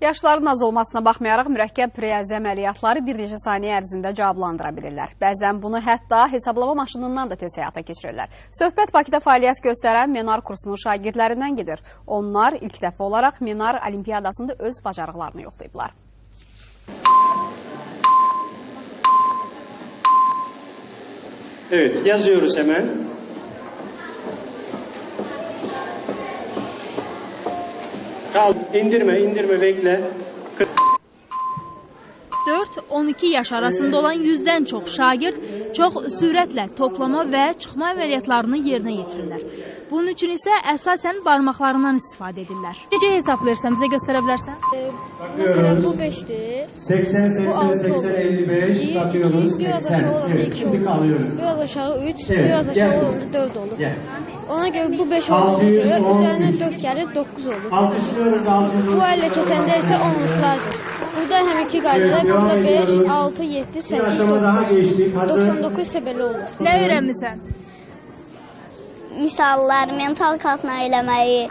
Yaşların az olmasına baxmayaraq mürəkkəb riyazi əməliyyatları bir neçə saniyə ərzində cavablandıra bilirlər. Bəzən bunu hətta hesablama maşınından da tez həyata keçirirlər. Söhbət Bakıda fəaliyyət göstərən Menar kursunun şagirdlərindən gedir. Onlar ilk dəfə olaraq Menar Olimpiyadasında öz bacarıqlarını yoxlayıblar. Evet, yazıyoruz hemen. Kal, indirme, indirme, bekle. 4-12 yaş arasında olan 100-dən çox şagird çox sürətlə toplama və çıxma əməliyyatlarını yerinə yetirirlər. Bunun üçün isə əsasən barmaqlarından istifadə edirlər. Necə hesablayırsan, bizə göstərə bilərsən? Mesela bu 5'ti. 80, 80, Bu 6 80, olur. 55, İyi, bakıyoruz. iki, Biraz 80. aşağı olanda Evet, 2 şimdi olur. kalıyoruz. Biraz aşağı 3, Evet, biraz aşağı gel. olanda 4 olur. Gel. Ona göre bu 5 olduğuna 613. göre üzerine 4 gelir 9 olur. Alkışlıyoruz, alkışlıyoruz. Bu elle kesende ise 10'luklardır. Burada hem iki devam burada 5, ediyoruz. 6, 7, Bir 8, aşama daha 9. geçtik. Hazır. 99 ise belə olur. Nə öyrənmisən? misallar, mental qatma eləməyi,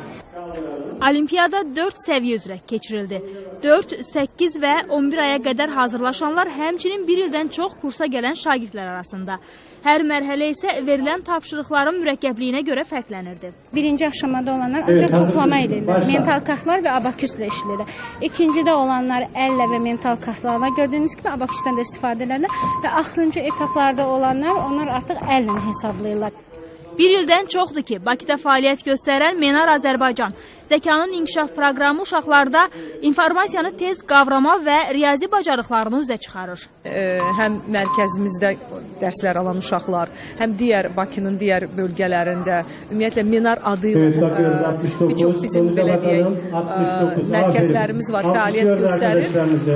Olimpiyada 4 səviyyə üzrə keçirildi. 4, 8 və 11 aya qədər hazırlaşanlar həmçinin 1 ildən çox kursa gələn şagirdlər arasında. Hər mərhələ isə verilən tapşırıqların mürəkkəbliyinə görə fərqlənirdi. Birinci aşamada olanlar Evet, ancaq hazır toplama. Başla. Mental kartlar və abaküslə işləyirlər. İkincidə olanlar əllə və mental kartlarla gördüyünüz kimi abaküsdən də istifadə edirlər və axırıncı etaplarda olanlar onlar artıq əllə hesablayırlar. Bir ildən çoxdur ki, Bakıda fəaliyyət göstərən Menar Azərbaycan. Zəkanın inkişaf proqramı uşaqlarda informasiyanı tez qavrama və riyazi bacarıqlarını üzə çıxarır. Həm mərkəzimizdə dərslər alan uşaqlar, həm digər Bakının digər bölgələrində ümumiyyətlə Minar adı ilə 69, bir çox bizim belə deyək, 69, mərkəzlərimiz var, fəaliyyət göstərir.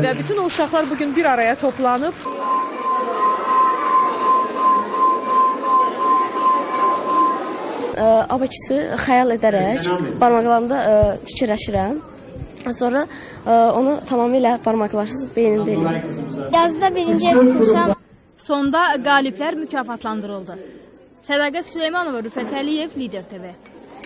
və bütün o uşaqlar bu gün bir araya toplanıb Ə, abakisi xəyal edərək barmaqlarımda ə, fikirləşirəm. Sonra ə, onu tamamilə barmaqlarsız beynimdə eləyirəm. Yazıda birinci grupta Sonda qaliblər mükafatlandırıldı. Sədaqət Süleymanova, Rüfət Əliyev, Lider TV.